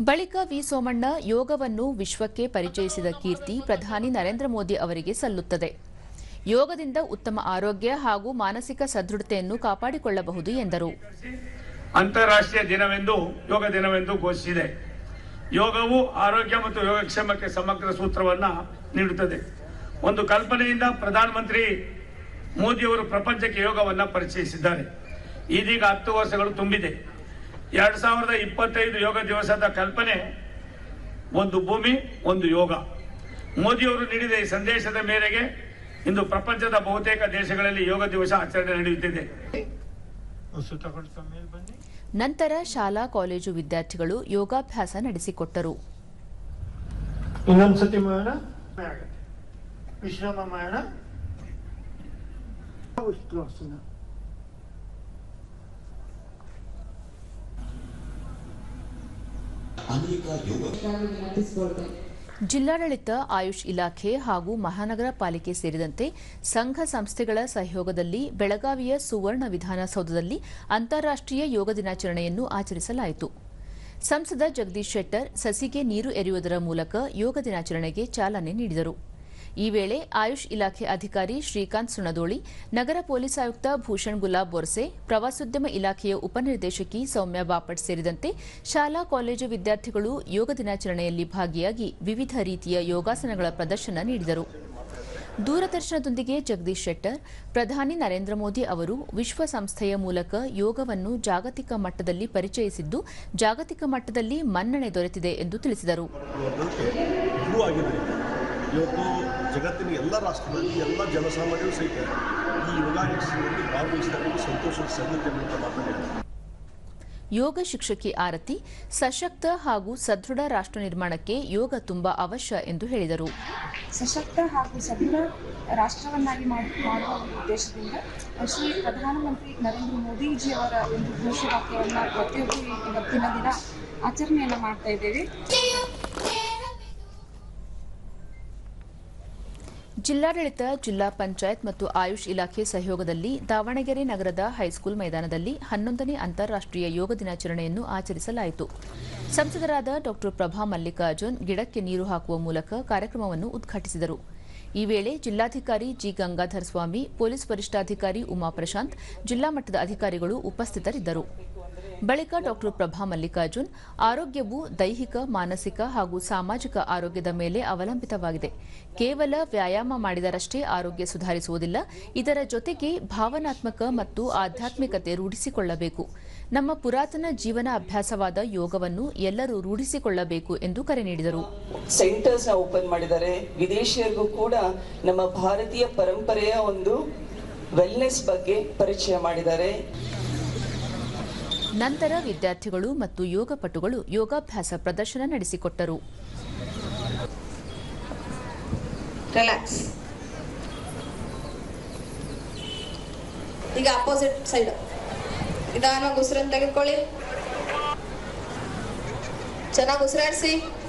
ಬಳಿಕ ವಿ ಸೋಮಣ್ಣ ಯೋಗವನ್ನು ವಿಶ್ವಕ್ಕೆ ಪರಿಚಯಿಸಿದ ಕೀರ್ತಿ ಪ್ರಧಾನಿ ನರೇಂದ್ರ ಮೋದಿ ಅವರಿಗೆ ಸಲ್ಲುತ್ತದೆ. ಯೋಗದಿಂದ ಉತ್ತಮ ಆರೋಗ್ಯ ಹಾಗೂ ಮಾನಸಿಕ ಸದೃಢತೆಯನ್ನು ಕಾಪಾಡಿಕೊಳ್ಳಬಹುದು ಎಂದರು. ಅಂತಾರಾಷ್ಟ್ರೀಯ ದಿನವೆಂದು, ಯೋಗ ದಿನವೆಂದು ಘೋಷಿಸಿದೆ. ಯೋಗವು ಆರೋಗ್ಯ ಮತ್ತು ಯೋಗಕ್ಷೇಮಕ್ಕೆ ಸಮಗ್ರ ಸೂತ್ರವನ್ನು ನೀಡುತ್ತದೆ. ಒಂದು ಕಲ್ಪನೆಯಿಂದ ಪ್ರಧಾನಮಂತ್ರಿ ಮೋದಿಯವರು ಪ್ರಪಂಚಕ್ಕೆ ಯೋಗವನ್ನು ಪರಿಚಯಿಸಿದ್ದಾರೆ. ಇದೀಗ ಹತ್ತು ವರ್ಷಗಳು ತುಂಬಿದೆ. ಎರಡ್ ಸಾವಿರದ ಇಪ್ಪತ್ತೈದು ಯೋಗ ದಿವಸದ ಕಲ್ಪನೆ ಒಂದು ಭೂಮಿ ಒಂದು ಯೋಗ. ಮೋದಿಯವರು ನೀಡಿದ ಈ ಸಂದೇಶದ ಮೇರೆಗೆ ಇಂದು ಪ್ರಪಂಚದ ಬಹುತೇಕ ದೇಶಗಳಲ್ಲಿ ಯೋಗ ದಿವಸ ಆಚರಣೆ ನಡೆಯುತ್ತಿದೆ. ನಂತರ ಶಾಲಾ ಕಾಲೇಜು ವಿದ್ಯಾರ್ಥಿಗಳು ಯೋಗಾಭ್ಯಾಸ ನಡೆಸಿಕೊಟ್ಟರು. ಇನ್ನೊಂದ್ಸತಿ ಮಾಡೋಣ. ವಿಶ್ರಾಮ ಮಾಡೋಣ. ಅನೇಕ ಯೋಗ ಜಿಲ್ಲಾಡಳಿತ, ಆಯುಷ್ ಇಲಾಖೆ ಹಾಗೂ ಮಹಾನಗರ ಪಾಲಿಕೆ ಸೇರಿದಂತೆ ಸಂಘ ಸಂಸ್ಥೆಗಳ ಸಹಯೋಗದಲ್ಲಿ ಬೆಳಗಾವಿಯ ಸುವರ್ಣ ವಿಧಾನಸೌಧದಲ್ಲಿ ಅಂತಾರಾಷ್ಟ್ರೀಯ ಯೋಗ ದಿನಾಚರಣೆಯನ್ನು ಆಚರಿಸಲಾಯಿತು. ಸಂಸದ ಜಗದೀಶ್ ಶೆಟ್ಟರ್ ಸಸಿಗೆ ನೀರು ಎರೆಯುವುದರ ಮೂಲಕ ಯೋಗ ದಿನಾಚರಣೆಗೆ ಚಾಲನೆ ನೀಡಿದರು. ಈ ವೇಳೆ ಆಯುಷ್ ಇಲಾಖೆ ಅಧಿಕಾರಿ ಶ್ರೀಕಾಂತ್ ಸುಣದೋಳಿ, ನಗರ ಪೊಲೀಸ್ ಆಯುಕ್ತ ಭೂಷಣ್ ಗುಲಾಬ್ ಬೋರ್ಸೆ, ಪ್ರವಾಸೋದ್ಯಮ ಇಲಾಖೆಯ ಉಪನಿರ್ದೇಶಕಿ ಸೌಮ್ಯ ಬಾಪಟ್ ಸೇರಿದಂತೆ ಶಾಲಾ, ಕಾಲೇಜು ವಿದ್ಯಾರ್ಥಿಗಳು ಯೋಗ ದಿನಾಚರಣೆಯಲ್ಲಿ ಭಾಗಿಯಾಗಿ ವಿವಿಧ ರೀತಿಯ ಯೋಗಾಸನಗಳ ಪ್ರದರ್ಶನ ನೀಡಿದರು. ದೂರದರ್ಶನದೊಂದಿಗೆ ಜಗದೀಶ್ ಶೆಟ್ಟರ್, ಪ್ರಧಾನಿ ನರೇಂದ್ರ ಮೋದಿ ಅವರು ವಿಶ್ವಸಂಸ್ಥೆಯ ಮೂಲಕ ಯೋಗವನ್ನು ಜಾಗತಿಕ ಮಟ್ಟದಲ್ಲಿ ಪರಿಚಯಿಸಿದ್ದು, ಜಾಗತಿಕ ಮಟ್ಟದಲ್ಲಿ ಮನ್ನಣೆ ದೊರೆತಿದೆ ಎಂದು ತಿಳಿಸಿದರು. ಇವತ್ತು ಜಗತ್ತಿನ ಎಲ್ಲ ರಾಷ್ಟ್ರಗಳಲ್ಲಿ ಎಲ್ಲ ಜನಸಾಮಾನ್ಯರು ಸಹಿತ ಈ ಯೋಗಾಭ್ಯಾಸದಲ್ಲಿ ಭಾಗವಹಿಸಿದ ಸಂತೋಷದ ಸಂಗತಿ ಅಂತ ಮಾತನಾಡಿದ್ದಾರೆ ಯೋಗ ಶಿಕ್ಷಕಿ ಆರತಿ ಸಶಕ್ತ ಹಾಗೂ ಸದೃಢ ರಾಷ್ಟ್ರ ನಿರ್ಮಾಣಕ್ಕೆ ಯೋಗ ತುಂಬಾ ಅವಶ್ಯ ಎಂದು ಹೇಳಿದರು. ಸಶಕ್ತ ಹಾಗೂ ಸದೃಢ ರಾಷ್ಟ್ರವನ್ನಾಗಿ ಮಾಡುವ ಉದ್ದೇಶದಿಂದ ಶ್ರೀ ಪ್ರಧಾನಮಂತ್ರಿ ನರೇಂದ್ರ ಮೋದಿಜಿಯವರ ಒಂದು ಘೋಷವಾಕ್ಯವನ್ನು ಪ್ರತಿಯೊಬ್ಬರು ಇವತ್ತಿನ ದಿನ ಆಚರಣೆಯನ್ನು ಮಾಡ್ತಾ ಇದ್ದೇವೆ. ಜಿಲ್ಲಾಡಳಿತ, ಜಿಲ್ಲಾ ಪಂಚಾಯತ್ ಮತ್ತು ಆಯುಷ್ ಇಲಾಖೆ ಸಹಯೋಗದಲ್ಲಿ ದಾವಣಗೆರೆ ನಗರದ ಹೈಸ್ಕೂಲ್ ಮೈದಾನದಲ್ಲಿ ಹನ್ನೊಂದನೇ ಅಂತಾರಾಷ್ಟ್ರೀಯ ಯೋಗ ದಿನಾಚರಣೆಯನ್ನು ಆಚರಿಸಲಾಯಿತು. ಸಂಸದರಾದ ಡಾ. ಪ್ರಭಾ ಮಲ್ಲಿಕಾರ್ಜುನ್ ಗಿಡಕ್ಕೆ ನೀರು ಹಾಕುವ ಮೂಲಕ ಕಾರ್ಯಕ್ರಮವನ್ನು ಉದ್ಘಾಟಿಸಿದರು. ಈ ವೇಳೆ ಜಿಲ್ಲಾಧಿಕಾರಿ ಜಿ. ಗಂಗಾಧರ ಸ್ವಾಮಿ ಪೊಲೀಸ್ ವರಿಷ್ಠಾಧಿಕಾರಿ ಉಮಾ ಪ್ರಶಾಂತ್, ಜಿಲ್ಲಾ ಮಟ್ಟದ ಅಧಿಕಾರಿಗಳು ಉಪಸ್ಥಿತರಿದ್ದರು. ಬಳಿಕ ಡಾಕ್ಟರ್ ಪ್ರಭಾ ಮಲ್ಲಿಕಾರ್ಜುನ್ ಆರೋಗ್ಯವು ದೈಹಿಕ, ಮಾನಸಿಕ ಹಾಗೂ ಸಾಮಾಜಿಕ ಆರೋಗ್ಯದ ಮೇಲೆ ಅವಲಂಬಿತವಾಗಿದೆ. ಕೇವಲ ವ್ಯಾಯಾಮ ಮಾಡಿದರಷ್ಟೇ ಆರೋಗ್ಯ ಸುಧಾರಿಸುವುದಿಲ್ಲ, ಇದರ ಜೊತೆಗೆ ಭಾವನಾತ್ಮಕ ಮತ್ತು ಆಧ್ಯಾತ್ಮಿಕತೆ ರೂಢಿಸಿಕೊಳ್ಳಬೇಕು. ನಮ್ಮ ಪುರಾತನ ಜೀವನ ಅಭ್ಯಾಸವಾದ ಯೋಗವನ್ನು ಎಲ್ಲರೂ ರೂಢಿಸಿಕೊಳ್ಳಬೇಕು ಎಂದು ಕರೆ ನೀಡಿದರು. ಸೆಂಟರ್ಸ್ ಓಪನ್ ಮಾಡಿದರೆ ವಿದೇಶಿಯರಿಗೂ ಕೂಡ ನಮ್ಮ ಭಾರತೀಯ ಪರಂಪರೆಯ ಒಂದು ವೆಲ್ನೆಸ್ ಬಗ್ಗೆ ಪರಿಚಯ ಮಾಡಿದ್ದಾರೆ. ನಂತರ ವಿದ್ಯಾರ್ಥಿಗಳು ಮತ್ತು ಯೋಗಪಟುಗಳು ಯೋಗಾಭ್ಯಾಸ ಪ್ರದರ್ಶನ ನಡೆಸಿಕೊಟ್ಟರು. ಈಗ ಅಪೋಸಿಟ್ ಸೈಡ್ ನಿಧಾನವಾಗಿ ಉಸಿರನ್ನು ತೆಗೆದುಕೊಳ್ಳಿ. ಚೆನ್ನಾಗಿ ಉಸಿರಾಡಿಸಿ.